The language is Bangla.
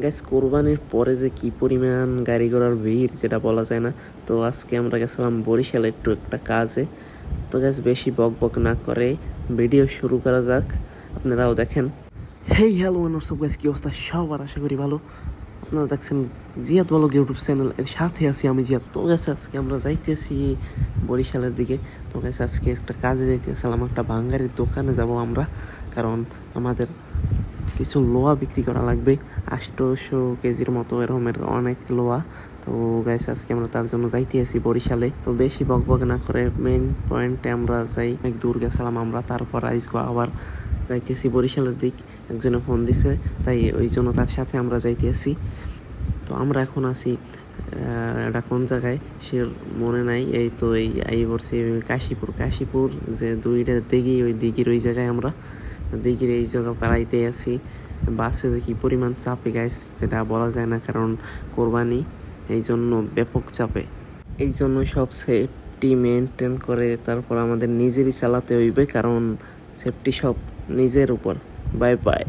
গ্যাস কোরবানির পরে যে কি পরিমাণ গাড়ি ঘোড়ার ভিড় যেটা বলা যায় না। তো আজকে আমরা গেছিলাম বরিশালে একটু একটা কাজে। তো গ্যাস বেশি বক বক না করে ভিডিও শুরু করা যাক। আপনারাও দেখেন। হেই হ্যালো সব গ্যাস কী অবস্থা? সবার আশা করি ভালো। আপনারা দেখছেন জিয়াদ বলক ইউটিউব চ্যানেল। এর সাথে আছি আমি জিয়াদ। তো গেছে আজকে আমরা যাইতেছি বরিশালের দিকে। তো গেছে আজকে একটা কাজে যাইতেছিলাম। একটা ভাঙ্গারির দোকানে যাব আমরা। কারণ আমাদের কিছু লোহা বিক্রি করা লাগবে। আষ্টশো কেজির মতো এরকমের অনেক লোহা তো গাইস আজকে আমরা তার জন্য যাইতে আছি বরিশালে। তো বেশি বক বক না করে মেন পয়েন্টে আমরা যাই। অনেক দূর গেছিলাম আমরা, তারপর আইসগো আবার যাইতেছি বরিশালের দিক। একজনে ফোন দিছে, তাই ওই জন্য তার সাথে আমরা যাইতে যাইতেছি তো আমরা এখন আছি এটা কোন জায়গায়? সে মনে নাই। এই তো এই আই পড়ছি কাশীপুর। কাশীপুর যে দুইটা দিঘি, ওই দিঘির ওই জায়গায় আমরা। দিঘির এই জায়গা পেড়াইতে আসি। বাসে যে কি পরিমাণ চাপে গাইস সেটা বলা যায় না কারণ কোরবানি এই জন্য ব্যাপক চাপে। এই জন্য সব সেফটি মেনটেন করে তারপর আমাদের নিজেরই চালাতে হইবে কারণ সেফটি সব নিজের উপর। Bye bye